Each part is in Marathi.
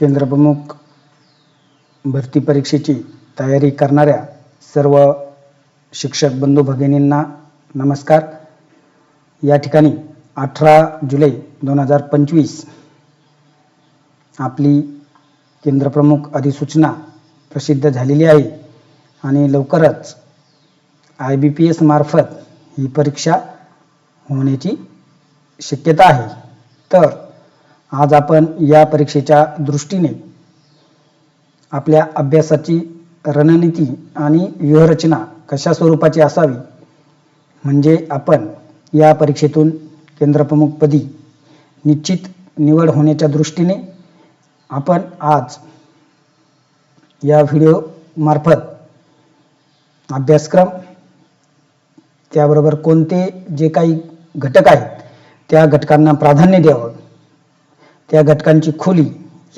केंद्रप्रमुख भरती परीक्षेची तयारी करणाऱ्या सर्व शिक्षक बंधू भगिनींना नमस्कार. या ठिकाणी अठरा जुलै दोन हजार पंचवीस आपली केंद्रप्रमुख अधिसूचना प्रसिद्ध झालेली आहे आणि लवकरच आय बी पी एस मार्फत ही परीक्षा होण्याची शक्यता आहे. तर आज आपण या परीक्षेच्या दृष्टीने आपल्या अभ्यासाची रणनीती आणि व्यूहरचना कशा स्वरूपाची असावी म्हणजे आपण या परीक्षेतून केंद्रप्रमुखपदी निश्चित निवड होण्याच्या दृष्टीने आपण आज या व्हिडिओ मार्फत अभ्यासक्रम त्याबरोबर कोणते जे काही घटक आहेत त्या घटकांना प्राधान्य द्यावं. त्या घटकांची खोली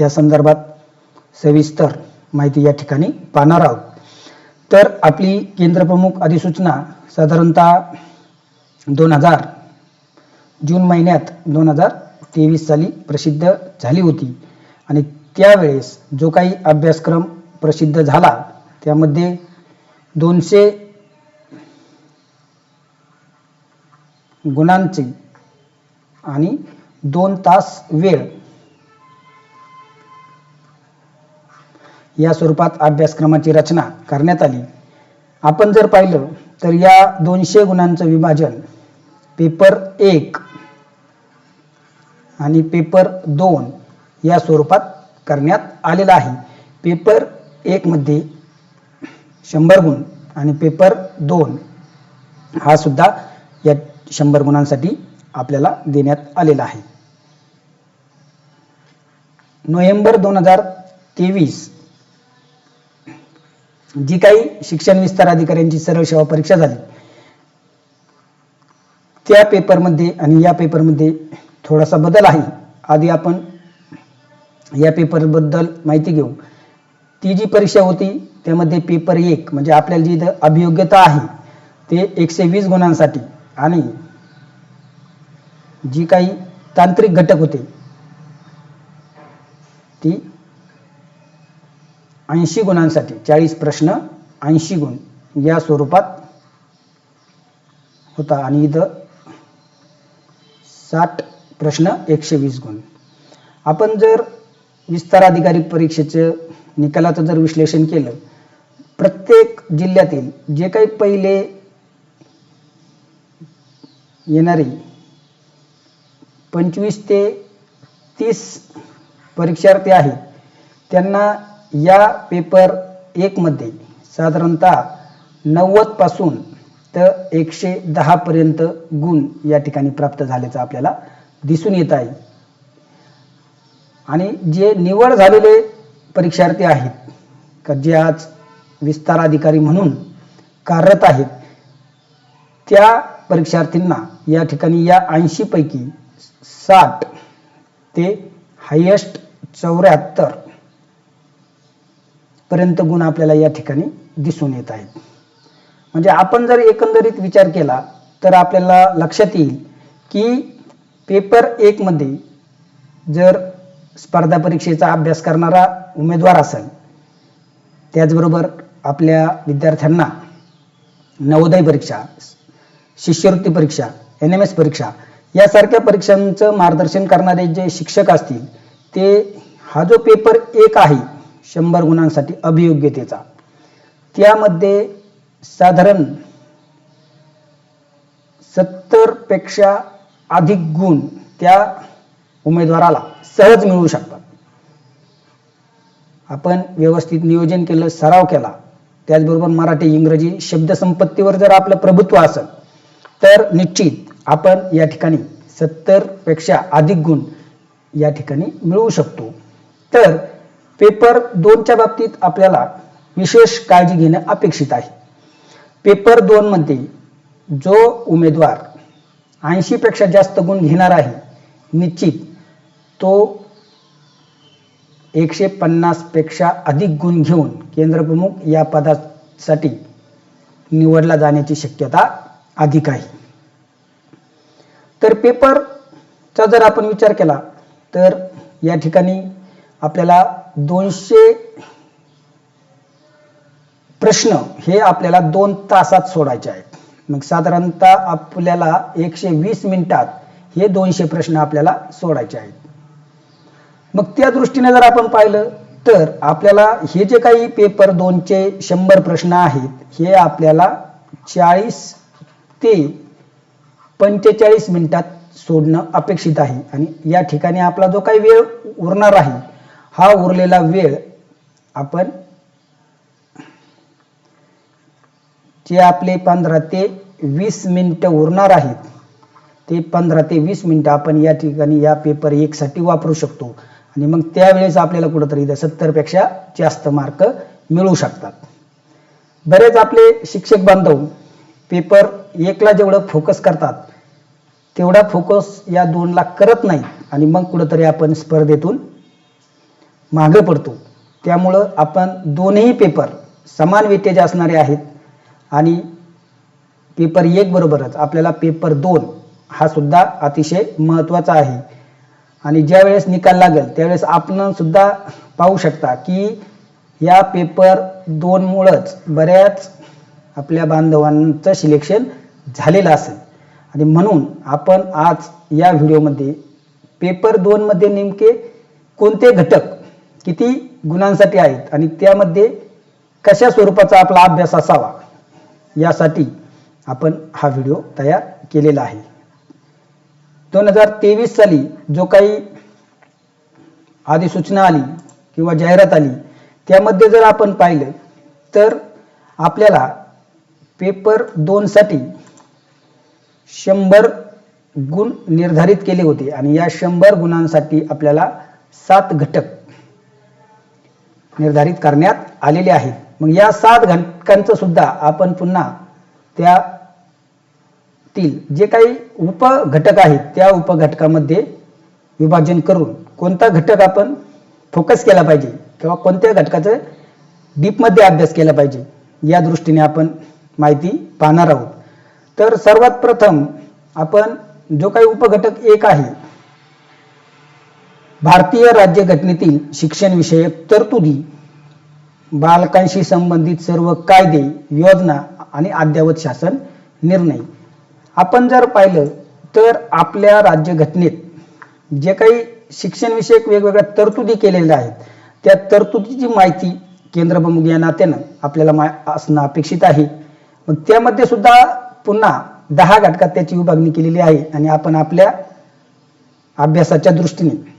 या संदर्भात सविस्तर माहिती या ठिकाणी पाहणार आहोत. तर आपली केंद्रप्रमुख अधिसूचना साधारणतः दोन हजार जून महिन्यात दोन हजार तेवीस साली प्रसिद्ध झाली होती. आणि त्यावेळेस जो काही अभ्यासक्रम प्रसिद्ध झाला त्यामध्ये दोनशे गुणांचे आणि दोन तास वेळ या स्वरूपात अभ्यासक्रमाची रचना करण्यात आली. आपण जर पाहिलं तर या दोनशे गुणांचं विभाजन पेपर एक आणि पेपर दोन या स्वरूपात करण्यात आलेलं आहे. पेपर एकमध्ये शंभर गुण आणि पेपर दोन हा सुद्धा या शंभर गुणांसाठी आपल्याला देण्यात आलेला आहे. नोव्हेंबर दोन हजार तेवीस जी काही शिक्षण विस्तार अधिकाऱ्यांची सरळ सेवा परीक्षा झाली त्या पेपरमध्ये आणि या पेपरमध्ये थोडासा बदल आहे. आधी आपण या पेपरबद्दल माहिती घेऊ. ती जी परीक्षा होती त्यामध्ये पेपर एक म्हणजे आपल्याला जी इथं अभियोग्यता आहे ते एकशे वीस गुणांसाठी आणि जी काही तांत्रिक घटक होते ती ऐंशी गुणांसाठी चाळीस प्रश्न ऐंशी गुण. या स्वरूपात होता. आणि इथं साठ प्रश्न एकशे वीस गुण. आपण जर विस्तार अधिकारी परीक्षेचं निकालाचं जर विश्लेषण केलं प्रत्येक जिल्ह्यातील जे काही पहिले येणारी पंचवीस ते तीस परीक्षार्थी आहेत त्यांना या पेपर एकमध्ये साधारणतः नव्वदपासून तर एकशे दहापर्यंत गुण या ठिकाणी प्राप्त झाल्याचं आपल्याला दिसून येत आहे. आणि जे निवड झालेले परीक्षार्थी आहेत का जे आज विस्तार अधिकारी म्हणून कार्यरत आहेत त्या परीक्षार्थींना या ठिकाणी या ऐंशीपैकी साठ ते हायेस्ट चौऱ्याहत्तर पर्यंत गुण आपल्याला या ठिकाणी दिसून येत आहेत. म्हणजे आपण जर एकंदरीत विचार केला तर आपल्याला लक्षात येईल की पेपर एकमध्ये जर स्पर्धा परीक्षेचा अभ्यास करणारा उमेदवार असेल त्याचबरोबर आपल्या विद्यार्थ्यांना नवोदय परीक्षा शिष्यवृत्ती परीक्षा एन एम एस परीक्षा यासारख्या परीक्षांचं मार्गदर्शन करणारे जे शिक्षक असतील ते हा जो पेपर एक आहे शंभर गुणांसाठी अभियोग्यतेचा. त्यामध्ये साधारण सत्तरपेक्षा अधिक गुण त्या उमेदवाराला सहज मिळू शकतात. आपण व्यवस्थित नियोजन केलं सराव केला त्याचबरोबर मराठी इंग्रजी शब्दसंपत्तीवर जर आपलं प्रभुत्व असेल तर निश्चित आपण या ठिकाणी सत्तरपेक्षा अधिक गुण या ठिकाणी मिळवू शकतो. तर पेपर दोनच्या बाबतीत आपल्याला विशेष काळजी घेणं अपेक्षित आहे. पेपर दोनमध्ये जो उमेदवार ऐंशीपेक्षा जास्त गुण घेणार आहे निश्चित तो एकशे पन्नासपेक्षा अधिक गुण घेऊन केंद्रप्रमुख या पदासाठी निवडला जाण्याची शक्यता अधिक आहे. तर पेपरचा जर आपण विचार केला तर या ठिकाणी आपल्याला दोनशे प्रश्न हे आपल्याला दोन तासात सोडायचे आहेत. मग साधारणतः आपल्याला एकशे वीस मिनिटात हे दोनशे प्रश्न आपल्याला सोडायचे आहेत. मग त्या दृष्टीने जर आपण पाहिलं तर आपल्याला हे जे काही पेपर दोनचे शंभर प्रश्न आहेत हे आपल्याला चाळीस ते पंचेचाळीस मिनिटात सोडणं अपेक्षित आहे. आणि या ठिकाणी आपला जो काही वेळ उरणार आहे हा उरलेला वेळ आपण जे आपले पंधरा ते वीस मिनिटं उरणार आहेत ते पंधरा ते वीस मिनिटं आपण या ठिकाणी या पेपर एक साठी वापरू शकतो. आणि मग त्यावेळेस आपल्याला कुठंतरी इथं सत्तरपेक्षा जास्त मार्क मिळू शकतात. बरेच आपले शिक्षक बांधव पेपर एकला जेवढं फोकस करतात तेवढा फोकस या दोनला करत नाही आणि मग कुठंतरी आपण स्पर्धेतून मागे पडतो. त्यामुळं आपण दोनही पेपर समान वेटेज असणारे आहेत आणि पेपर एक बरोबरच. आपल्याला पेपर दोन हा सुद्धा अतिशय महत्त्वाचा आहे. आणि ज्या वेळेस निकाल लागेल त्यावेळेस आपण सुद्धा पाहू शकता की या पेपर दोनमुळंच बऱ्याच आपल्या बांधवांचं सिलेक्शन झालेलं असेल. आणि म्हणून आपण आज या व्हिडिओमध्ये पेपर दोनमध्ये नेमके कोणते घटक किती गुणांसाठी आहेत आणि त्यामध्ये कशा स्वरूपाचा आपला अभ्यास असावा यासाठी आपण हा व्हिडिओ तयार केलेला आहे. दोन हजार तेवीस साली जो काही अधिसूचना आली किंवा जाहिरात आली त्यामध्ये जर आपण पाहिलं तर आपल्याला पेपर दोनसाठी शंभर गुण निर्धारित केले होते आणि या शंभर गुणांसाठी आपल्याला सात घटक निर्धारित करण्यात आलेले आहेत मग या सात घटकांचं सुद्धा आपण पुन्हा त्या तील जे काही उपघटक आहेत त्या उपघटकामध्ये विभाजन करून कोणता घटक आपण फोकस केला पाहिजे किंवा कोणत्या घटकाचं डीपमध्ये अभ्यास केला पाहिजे या दृष्टीने आपण माहिती पाहणार आहोत. तर सर्वात प्रथम आपण जो काही उपघटक एक आहे भारतीय राज्यघटनेतील शिक्षण विषयक तरतुदी बालकांशी संबंधित सर्व कायदे योजना आणि अद्ययावत शासन निर्णय. आपण जर पाहिलं तर आपल्या राज्यघटनेत जे काही शिक्षणविषयक वेगवेगळ्या तरतुदी केलेल्या आहेत त्या तरतुदीची माहिती केंद्रप्रमुख या नात्यानं आपल्याला मा असणं अपेक्षित आहे. मग त्यामध्ये सुद्धा पुन्हा दहा घटकात त्याची विभागणी केलेली आहे आणि आपण आपल्या अभ्यासाच्या दृष्टीने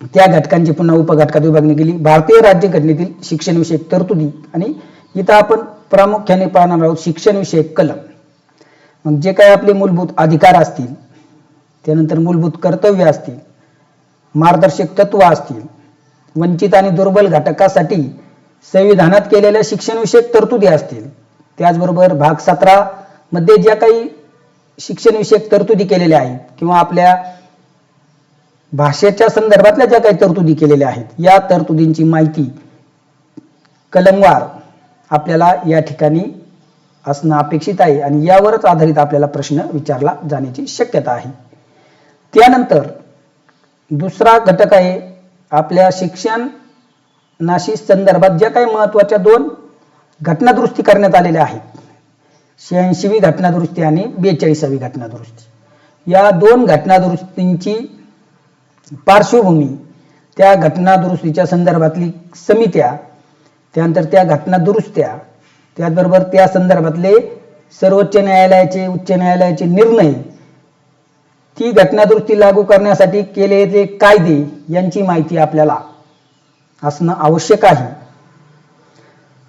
त्या घटकांची पुन्हा उपघटकात विभागणी केली. भारतीय राज्यघटनेतील शिक्षण विषयक तरतुदी आणि इथं आपण प्रामुख्याने पाहणार आहोत शिक्षण विषयक कलम. मग जे काही आपले मूलभूत अधिकार असतील त्यानंतर मूलभूत कर्तव्य असतील मार्गदर्शक तत्व असतील वंचित आणि दुर्बल घटकासाठी संविधानात केलेल्या शिक्षणविषयक तरतुदी असतील त्याचबरोबर भाग सतरा मध्ये ज्या काही शिक्षणविषयक तरतुदी केलेल्या आहेत किंवा आपल्या भाषेच्या संदर्भातल्या ज्या काही तरतुदी केलेल्या आहेत या तरतुदींची माहिती कलमवार आपल्याला या ठिकाणी असणं अपेक्षित आहे आणि यावरच आधारित आपल्याला प्रश्न विचारला जाण्याची शक्यता आहे. त्यानंतर दुसरा घटक आहे आपल्या शिक्षणाशी संदर्भात ज्या काही महत्त्वाच्या दोन घटनादुरुस्ती करण्यात आलेल्या आहेत. शहाऐंशीवी घटनादुरुस्ती आणि बेचाळीसावी घटनादुरुस्ती. या दोन घटनादुरुस्तींची पार्श्वभूमी त्या घटना दुरुस्तीच्या संदर्भातली समित्या त्यानंतर त्या घटना दुरुस्त्या त्याचबरोबर त्या संदर्भातले सर्वोच्च न्यायालयाचे उच्च न्यायालयाचे निर्णय ती घटनादुरुस्ती लागू करण्यासाठी केलेले कायदे यांची माहिती आपल्याला असणं आवश्यक आहे.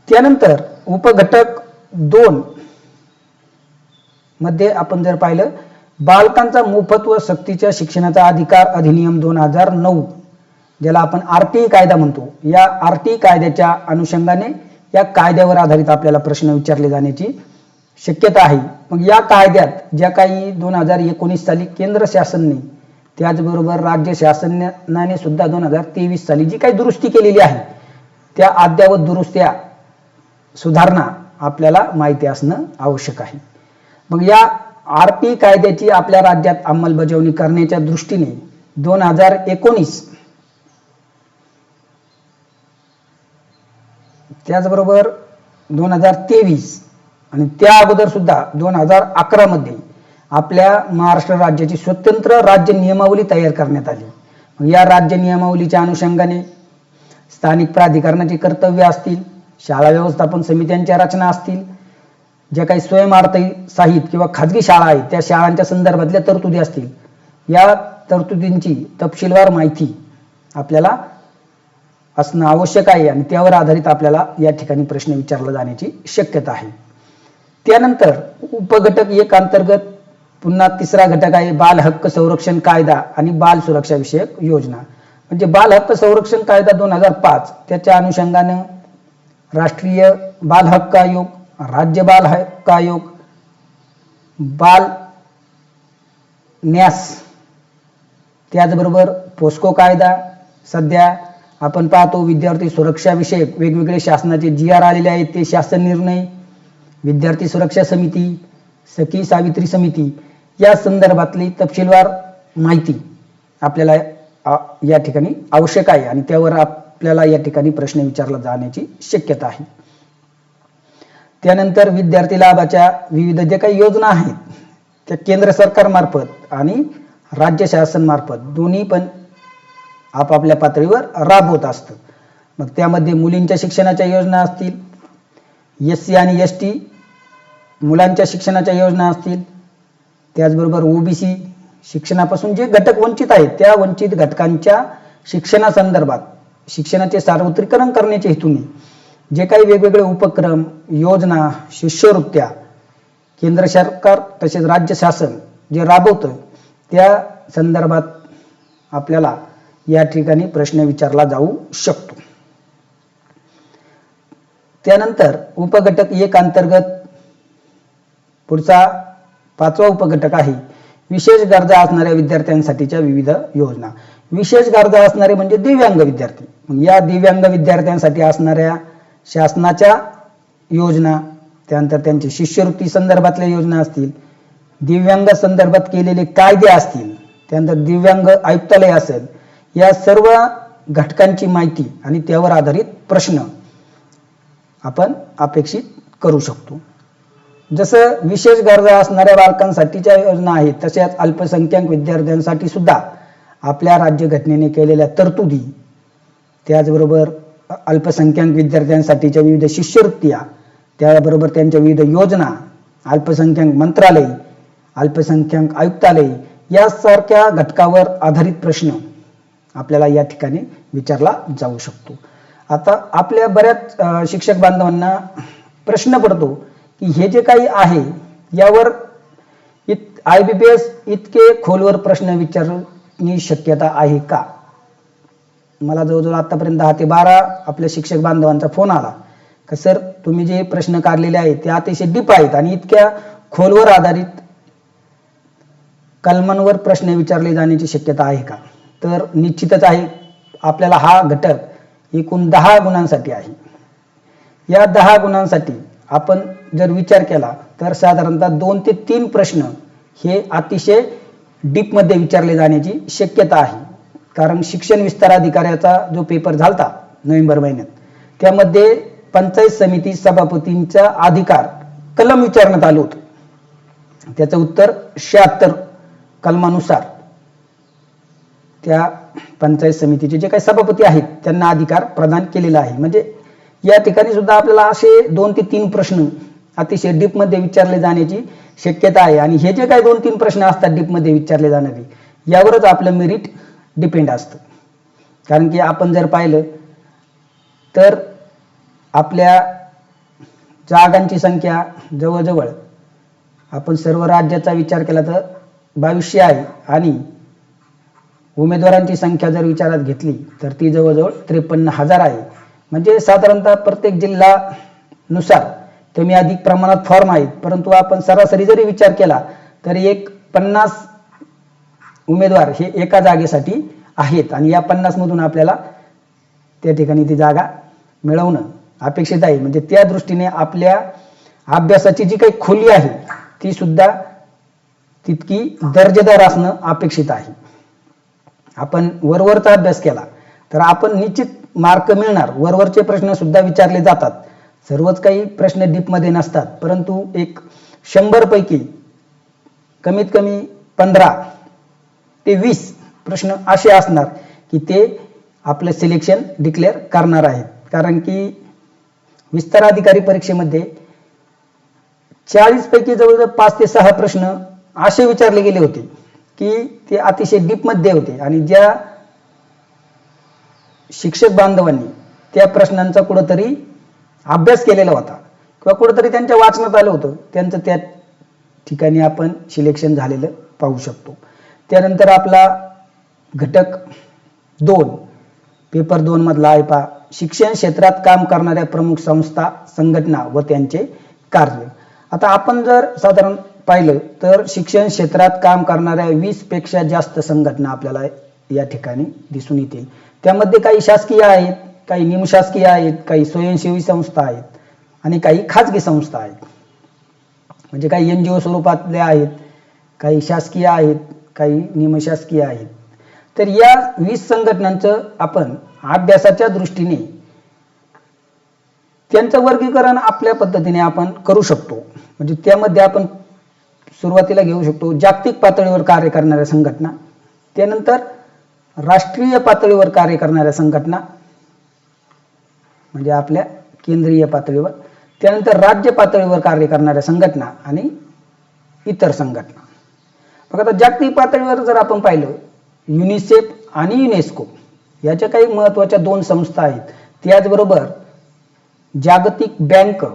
त्यानंतर उपघटक दोन मध्ये आपण जर पाहिलं बालकांचा मोफत व सक्तीच्या शिक्षणाचा अधिकार अधिनियम दोन हजार नऊ ज्याला आपण आर टी कायदा म्हणतो. या आर टी कायद्याच्या अनुषंगाने या कायद्यावर आधारित आपल्याला प्रश्न विचारले जाण्याची शक्यता आहे. मग या कायद्यात ज्या काही दोन हजार एकोणीस साली केंद्र शासनने त्याचबरोबर राज्य शासनाने सुद्धा दोन हजार तेवीस साली जी काही दुरुस्ती केलेली आहे त्या अद्यावत दुरुस्त्या सुधारणा आपल्याला माहिती असणं आवश्यक आहे. मग या आर पी कायद्याची आपल्या राज्यात अंमलबजावणी करण्याच्या दृष्टीने दोन हजार एकोणीस. त्याचबरोबर दोन हजार तेवीस आणि त्या अगोदर सुद्धा दोन हजार अकरामध्ये आपल्या महाराष्ट्र राज्याची स्वतंत्र राज्य नियमावली तयार करण्यात आली. या राज्य नियमावलीच्या अनुषंगाने स्थानिक प्राधिकरणाची कर्तव्य असतील शाळा व्यवस्थापन समित्यांच्या रचना असतील ज्या काही स्वयंअर्थसहित किंवा खाजगी शाळा आहेत त्या शाळांच्या संदर्भातल्या तरतुदी असतील. या तरतुदींची तपशीलवार माहिती आपल्याला असणं आवश्यक आहे आणि त्यावर आधारित आपल्याला या ठिकाणी प्रश्न विचारला जाण्याची शक्यता आहे. त्यानंतर उपघटक एक अंतर्गत पुन्हा तिसरा घटक आहे बाल हक्क संरक्षण कायदा आणि बाल सुरक्षा विषयक योजना. म्हणजे बाल हक्क संरक्षण कायदा दोन हजार पाच त्याच्या अनुषंगानं राष्ट्रीय बाल हक्क आयोग राज्य बाल हक्क आयोग बाल न्यास. त्याचबरोबर पोस्को कायदा. सध्या आपण पाहतो विद्यार्थी सुरक्षाविषयक वेगवेगळे शासनाचे जी आर आलेले आहेत ते शासन निर्णय. विद्यार्थी सुरक्षा समिती सखी सावित्री समिती या संदर्भातली तपशीलवार माहिती आपल्याला या ठिकाणी आवश्यक आहे आणि त्यावर आपल्याला या ठिकाणी प्रश्न विचारला जाण्याची शक्यता आहे. त्यानंतर विद्यार्थी लाभाच्या विविध ज्या काही योजना आहेत त्या केंद्र सरकारमार्फत आणि राज्य शासनमार्फत दोन्ही पण आपापल्या पातळीवर राबवत असतं. मग त्यामध्ये मुलींच्या शिक्षणाच्या योजना असतील एस सी आणि एस टी मुलांच्या शिक्षणाच्या योजना असतील त्याचबरोबर ओबीसी शिक्षणापासून जे घटक वंचित आहेत त्या वंचित घटकांच्या शिक्षणासंदर्भात शिक्षणाचे सार्वत्रिकरण करण्याच्या हेतूने जे काही वेगवेगळे उपक्रम योजना शिष्यवृत्त्या केंद्र सरकार तसेच राज्य शासन जे राबवतं त्या संदर्भात आपल्याला या ठिकाणी प्रश्न विचारला जाऊ शकतो. त्यानंतर उपघटक एक अंतर्गत पुढचा पाचवा उपघटक आहे विशेष गरजा असणाऱ्या विद्यार्थ्यांसाठीच्या विविध योजना. विशेष गरजा असणारे म्हणजे दिव्यांग विद्यार्थी. या दिव्यांग विद्यार्थ्यांसाठी असणाऱ्या शासनाच्या योजना त्यानंतर त्यांची शिष्यवृत्ती संदर्भातल्या योजना असतील दिव्यांग संदर्भात केलेले कायदे असतील त्यानंतर दिव्यांग आयुक्तालय असेल या सर्व घटकांची माहिती आणि त्यावर आधारित प्रश्न आपण अपेक्षित करू शकतो. जसं विशेष गरजा असणाऱ्या बालकांसाठीच्या योजना आहेत तशाच अल्पसंख्याक विद्यार्थ्यांसाठी सुद्धा आपल्या राज्यघटनेने केलेल्या तरतुदी त्याचबरोबर अल्पसंख्याक विद्यार्थ्यांसाठीच्या विविध शिष्यवृत्त्या त्याबरोबर त्यांच्या विविध योजना अल्पसंख्याक मंत्रालय अल्पसंख्याक आयुक्तालय यासारख्या घटकावर आधारित प्रश्न आपल्याला या ठिकाणी विचारला जाऊ शकतो. आता आपल्या बऱ्याच शिक्षक बांधवांना प्रश्न पडतो की हे जे काही आहे यावर इत आय बी पी एस इतके खोलवर प्रश्न विचारण्याची शक्यता आहे का? मला जवळजवळ आतापर्यंत दहा ते बारा आपल्या शिक्षक बांधवांचा फोन आला. का सर तुम्ही जे प्रश्न काढलेले आहेत ते अतिशय डीप आहेत आणि इतक्या खोलवर आधारित कलमांवर प्रश्न विचारले जाण्याची शक्यता आहे का? तर निश्चितच आहे. आपल्याला हा घटक एकूण दहा गुणांसाठी आहे. या दहा गुणांसाठी आपण जर विचार केला तर साधारणतः दोन ते तीन प्रश्न हे अतिशय डीपमध्ये विचारले जाण्याची शक्यता आहे. कारण शिक्षण विस्तार अधिकाऱ्याचा जो पेपर झालता नोव्हेंबर महिन्यात त्यामध्ये पंचायत समिती सभापतींचा अधिकार कलम विचारण्यात आलं होतं. त्याचं उत्तर शहात्तर कलमानुसार. त्या पंचायत समितीचे जे काही सभापती आहेत त्यांना अधिकार प्रदान केलेला आहे. म्हणजे या ठिकाणी सुद्धा आपल्याला असे दोन ते तीन प्रश्न अतिशय डीपमध्ये विचारले जाण्याची शक्यता आहे. आणि हे जे काही दोन तीन प्रश्न असतात डीपमध्ये विचारले जाणारे यावरच आपलं मेरिट डिपेंड असतं. कारण की आपण जर पाहिलं तर आपल्या जागांची संख्या जवळजवळ आपण सर्व राज्याचा विचार केला तर बावीसशे आहे. आणि उमेदवारांची संख्या जर विचारात घेतली तर ती जवळजवळ त्रेपन्न हजार आहे. म्हणजे साधारणतः प्रत्येक जिल्हानुसार कमी अधिक प्रमाणात फॉर्म आहेत. परंतु आपण सरासरी जरी विचार केला तर एक पन्नास उमेदवार हे एका जागेसाठी आहेत आणि या पन्नासमधून आपल्याला त्या ठिकाणी ती जागा मिळवणं अपेक्षित आहे. म्हणजे त्या दृष्टीने आपल्या अभ्यासाची जी काही खोली आहे ती सुद्धा तितकी दर्जेदार असणं अपेक्षित आहे. आपण वरवरचा अभ्यास केला तर आपण निश्चित मार्क मिळणार. वरवरचे प्रश्न सुद्धा विचारले जातात. सर्वच काही प्रश्न डीपमध्ये नसतात परंतु एक शंभर पैकी कमीत कमी पंधरा ते वीस प्रश्न असे असणार की ते आपलं सिलेक्शन डिक्लेअर करणार आहेत. कारण की विस्तार अधिकारी परीक्षेमध्ये चाळीस पैकी जवळजवळ पाच ते सहा प्रश्न असे विचारले गेले होते की ते अतिशय डीपमध्ये होते. आणि ज्या शिक्षक बांधवांनी त्या प्रश्नांचा कुठंतरी अभ्यास केलेला होता किंवा कुठंतरी त्यांच्या वाचनात आलं होतं त्यांचं त्या ठिकाणी आपण सिलेक्शन झालेलं पाहू शकतो. त्यानंतर आपला घटक दोन. पेपर दोन मधला आहे पहा. शिक्षण क्षेत्रात काम करणाऱ्या प्रमुख संस्था संघटना व त्यांचे कार्य. आता आपण जर साधारण पाहिलं तर शिक्षण क्षेत्रात काम करणाऱ्या वीसपेक्षा जास्त संघटना आपल्याला या ठिकाणी दिसून येतील. त्यामध्ये काही शासकीय आहेत काही निमशासकीय आहेत काही स्वयंसेवी संस्था आहेत आणि काही खाजगी संस्था आहेत. म्हणजे काही एन जी ओ स्वरूपातल्या आहेत काही शासकीय आहेत काही निमशासकीय आहेत. तर या वीस संघटनांचं आपण अभ्यासाच्या दृष्टीने त्यांचं वर्गीकरण आपल्या पद्धतीने आपण करू शकतो. म्हणजे त्यामध्ये आपण सुरुवातीला घेऊ शकतो जागतिक पातळीवर कार्य करणाऱ्या संघटना त्यानंतर राष्ट्रीय पातळीवर कार्य करणाऱ्या संघटना म्हणजे आपल्या केंद्रीय पातळीवर त्यानंतर राज्य पातळीवर कार्य करणाऱ्या संघटना आणि इतर संघटना. मग आता जागतिक पातळीवर जर आपण पाहिलं युनिसेफ आणि युनेस्को याच्या काही महत्त्वाच्या दोन संस्था आहेत. त्याचबरोबर जागतिक बँक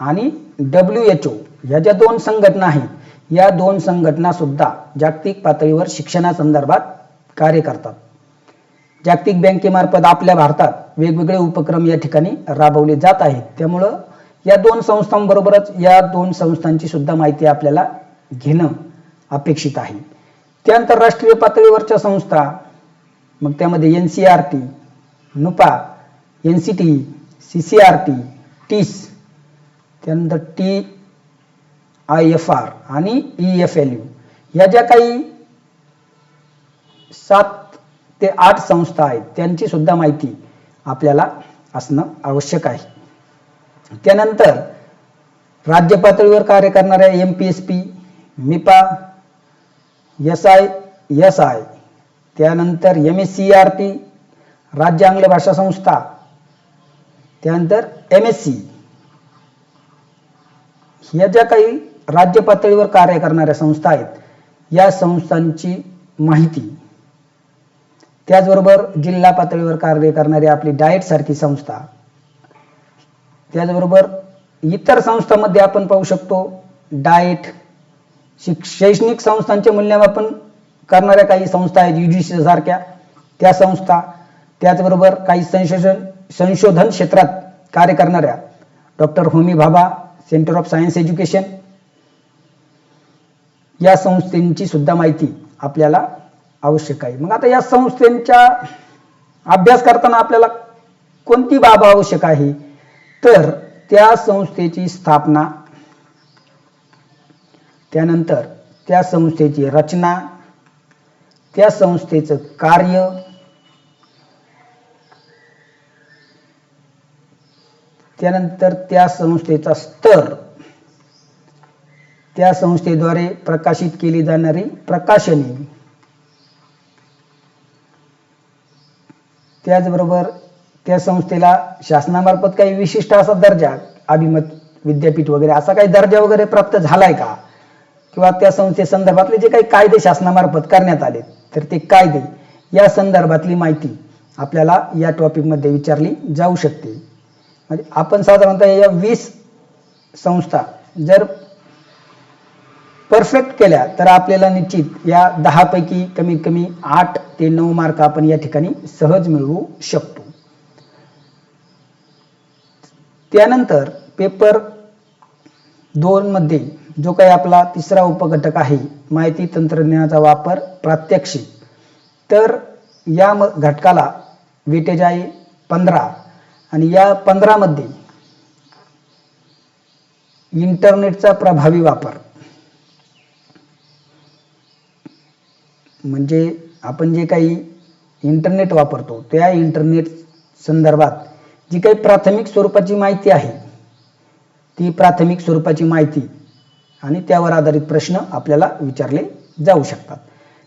आणि डब्ल्यू एच ओ ह्या ज्या दोन संघटना आहेत या दोन संघटना सुद्धा जागतिक पातळीवर शिक्षणासंदर्भात कार्य करतात. जागतिक बँकेमार्फत आपल्या भारतात वेगवेगळे उपक्रम या ठिकाणी राबवले जात आहेत. त्यामुळं या दोन संस्थांबरोबरच या दोन संस्थांची सुद्धा माहिती आपल्याला घेणं अपेक्षित आहे. त्यानंतर राष्ट्रीय पातळीवरच्या संस्था मग त्यामध्ये N C R T NUEPA N C T C C R T TISS त्यानंतर टी आय एफ आर आणि ई एफ एल यू या ज्या काही सात ते आठ संस्था आहेत त्यांची सुद्धा माहिती आपल्याला असणं आवश्यक आहे. त्यानंतर राज्य पातळीवर कार्य करणाऱ्या M P S P MIEPA S I S I. त्यानंतर M S C R T राज्य आंग्ल भाषा संस्था. त्यानंतर एम एस सी या ज्या काही राज्य पातळीवर कार्य करणाऱ्या संस्था आहेत या संस्थांची माहिती. त्याचबरोबर जिल्हा पातळीवर कार्य करणारी आपली डाएट सारखी संस्था. त्याचबरोबर इतर संस्थांमध्ये आपण पाहू शकतो डाएट शैक्षणिक संस्थांचे मूल्यमापन करणाऱ्या काही संस्था आहेत युजीसी सारख्या. त्या संस्था त्याचबरोबर काही संशोधन संशोधन क्षेत्रात कार्य करणाऱ्या doctor Homi Bhabha centre of science education या संस्थेची सुद्धा माहिती आपल्याला आवश्यक आहे. मग आता या संस्थेच्या अभ्यास करताना आपल्याला कोणती बाब आवश्यक आहे? तर त्या संस्थेची स्थापना त्यानंतर त्या संस्थेची रचना त्या संस्थेचं कार्य त्यानंतर त्या संस्थेचा स्तर त्या संस्थेद्वारे प्रकाशित केली जाणारी प्रकाशने. त्याचबरोबर त्या संस्थेला शासनामार्फत काही विशिष्ट असा दर्जा अभिमत विद्यापीठ वगैरे असा काही दर्जा वगैरे प्राप्त झालाय का? किंवा त्या संस्थेसंदर्भातले जे काही कायदे शासनामार्फत करण्यात आले तर ते कायदे या संदर्भातली माहिती आपल्याला या टॉपिकमध्ये विचारली जाऊ शकते. म्हणजे आपण साधारणतः या वीस संस्था जर परफेक्ट केल्या तर आपल्याला निश्चित या दहा पैकी कमीत कमी आठ ते नऊ मार्क आपण या ठिकाणी सहज मिळवू शकतो. त्यानंतर पेपर दोन मध्ये जो काही आपला तिसरा उपघटक आहे माहिती तंत्रज्ञानाचा वापर प्रात्यक्षिक. तर या म- घटकाला वेटेज आहे पंधरा. आणि या पंधरामध्ये इंटरनेटचा प्रभावी वापर. म्हणजे आपण जे काही इंटरनेट वापरतो त्या इंटरनेट संदर्भात जी काही प्राथमिक स्वरूपाची माहिती आहे ती प्राथमिक स्वरूपाची माहिती आणि त्यावर आधारित प्रश्न आपल्याला विचारले जाऊ शकतात.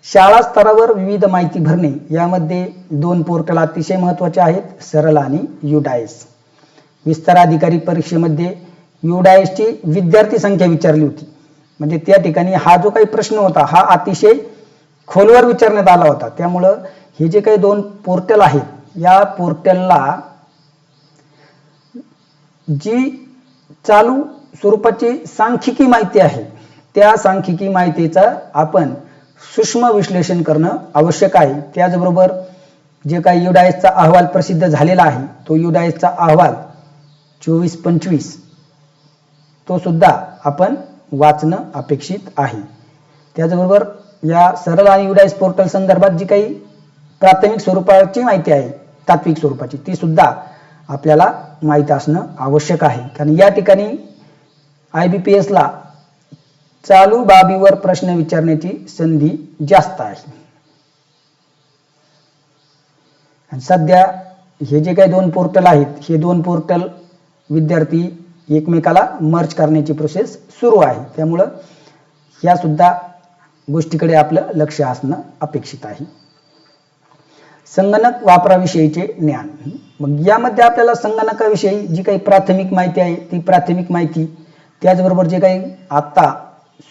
शाळा स्तरावर विविध माहिती भरणे यामध्ये दोन पोर्टल अतिशय महत्त्वाचे आहेत सरल आणि युडायस विस्तार अधिकारी परीक्षेमध्ये युडायसची विद्यार्थी संख्या विचारली होती. म्हणजे त्या ठिकाणी हा जो काही प्रश्न होता हा अतिशय खोलवर विचारण्यात आला होता. त्यामुळं हे जे काही दोन पोर्टल आहेत या पोर्टलला जी चालू स्वरूपाची सांख्यिकी माहिती आहे. त्या सांख्यिकी माहितीचा आपण सूक्ष्म विश्लेषण करणं आवश्यक आहे. त्याचबरोबर जे काही युडायसचा अहवाल प्रसिद्ध झालेला आहे तो युडायसचा अहवाल चोवीस पंचवीस तो सुद्धा आपण वाचणं अपेक्षित आहे. त्याचबरोबर या सरळ आणि युडायस पोर्टल संदर्भात जी काही प्राथमिक स्वरूपाची माहिती आहे तात्विक स्वरूपाची ती सुद्धा आपल्याला माहीत असणं आवश्यक आहे. कारण या ठिकाणी आय बी पी एसला चालू बाबीवर प्रश्न विचारण्याची संधी जास्त आहे. आणि सध्या हे जे काही दोन पोर्टल आहेत हे दोन पोर्टल विद्यार्थी एकमेकाला मर्ज करण्याची प्रोसेस सुरू आहे. त्यामुळं ह्या सुद्धा गोष्टीकडे आपलं लक्ष असणं अपेक्षित आहे. संगणक वापराविषयीचे ज्ञान. मग यामध्ये आपल्याला संगणकाविषयी जी काही प्राथमिक माहिती आहे ती प्राथमिक माहिती त्याचबरोबर जे काही आत्ता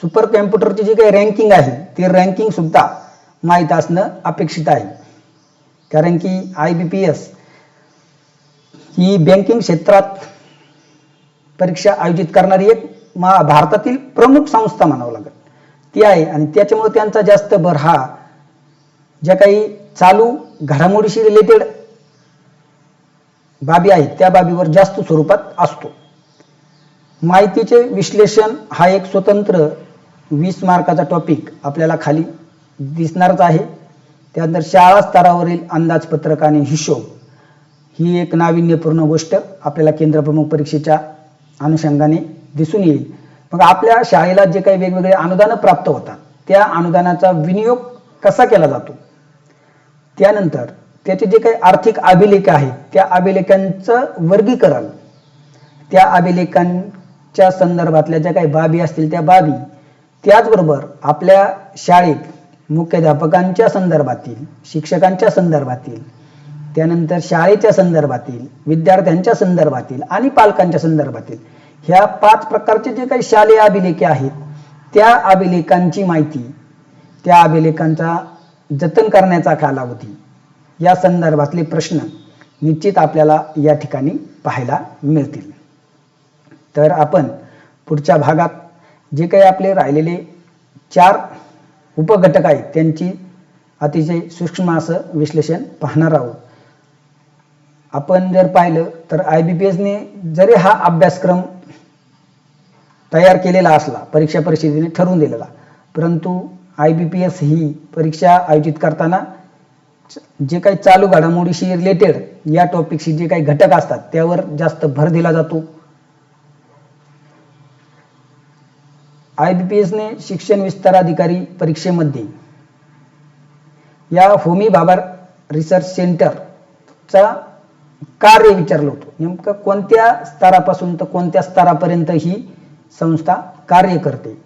सुपर कॅम्प्युटरची जी काही रँकिंग आहे ती रँकिंग सुद्धा माहीत असणं अपेक्षित आहे. कारण की आय बी पी एस ही बँकिंग क्षेत्रात परीक्षा आयोजित करणारी एक मा भारतातील प्रमुख संस्था म्हणावं लागेल. ती आहे आणि त्याच्यामुळे त्यांचा जास्त भर हा ज्या काही चालू घडामोडीशी रिलेटेड बाबी आहेत त्या बाबीवर जास्त स्वरूपात असतो. माहितीचे विश्लेषण हा एक स्वतंत्र वीस मार्काचा टॉपिक आपल्याला खाली दिसणारच आहे. त्यानंतर शाळा स्तरावरील अंदाजपत्रक आणि हिशोब ही एक नाविन्यपूर्ण गोष्ट आपल्याला केंद्रप्रमुख परीक्षेच्या अनुषंगाने दिसून येईल. मग आपल्या शाळेला जे काही वेगवेगळे अनुदानं प्राप्त होतात त्या अनुदानाचा विनियोग कसा केला जातो? त्यानंतर त्याचे जे काही आर्थिक अभिलेख आहेत त्या अभिलेखांचं वर्गीकरण त्या अभिलेखां च्या संदर्भातल्या ज्या काही बाबी असतील त्या बाबी त्याचबरोबर आपल्या शाळेत मुख्याध्यापकांच्या संदर्भातील शिक्षकांच्या संदर्भातील त्यानंतर शाळेच्या संदर्भातील विद्यार्थ्यांच्या संदर्भातील आणि पालकांच्या संदर्भातील ह्या पाच प्रकारचे जे काही शालेय अभिलेखे आहेत त्या अभिलेखांची माहिती त्या अभिलेखांचा जतन करण्याचा कालावधी या संदर्भातले प्रश्न निश्चित आपल्याला या ठिकाणी पाहायला मिळतील. तर आपण पुढच्या भागात जे काही आपले राहिलेले चार उपघटक आहेत त्यांची अतिशय सूक्ष्म असं विश्लेषण पाहणार आहोत. आपण जर पाहिलं तर आय बी पी एसने जरी हा अभ्यासक्रम तयार केलेला असला परीक्षा परिषदेने ठरवून दिलेला परंतु आय बी पी एस ही परीक्षा आयोजित करताना जे काही चालू घडामोडीशी रिलेटेड या टॉपिकशी जे काही घटक असतात त्यावर जास्त भर दिला जातो. आय बी पी एसने शिक्षण विस्तार अधिकारी परीक्षेमध्ये या होमी बाबा रिसर्च सेंटरचा कार्य विचारलं होतं. नेमकं कोणत्या स्तरापासून तर कोणत्या स्तरापर्यंत ही संस्था कार्य करते.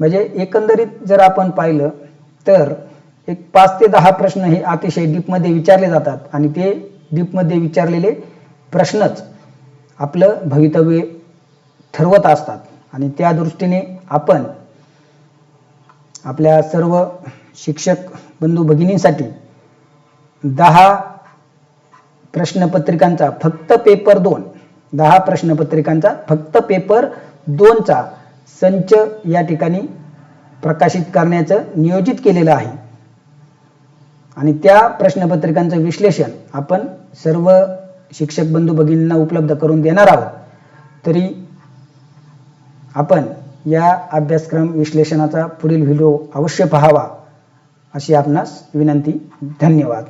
म्हणजे एकंदरीत जर आपण पाहिलं तर एक पाच ते दहा प्रश्न हे अतिशय डीपमध्ये विचारले जातात आणि ते डीपमध्ये विचारलेले प्रश्नच आपलं भवितव्य ठरवत असतात. आणि त्या दृष्टीने आपण आपल्या सर्व शिक्षक बंधू भगिनींसाठी दहा प्रश्नपत्रिकांचा फक्त पेपर दोन दहा प्रश्नपत्रिकांचा फक्त पेपर दोनचा संच या ठिकाणी प्रकाशित करण्याचं नियोजित केलेलं आहे. आणि त्या प्रश्नपत्रिकांचं विश्लेषण आपण सर्व शिक्षक बंधू भगिनींना उपलब्ध करून देणार आहोत. तरी आपण या अभ्यासक्रम विश्लेषणाचा पुढील व्हिडिओ अवश्य पाहावा अशी आपणास विनंती. धन्यवाद.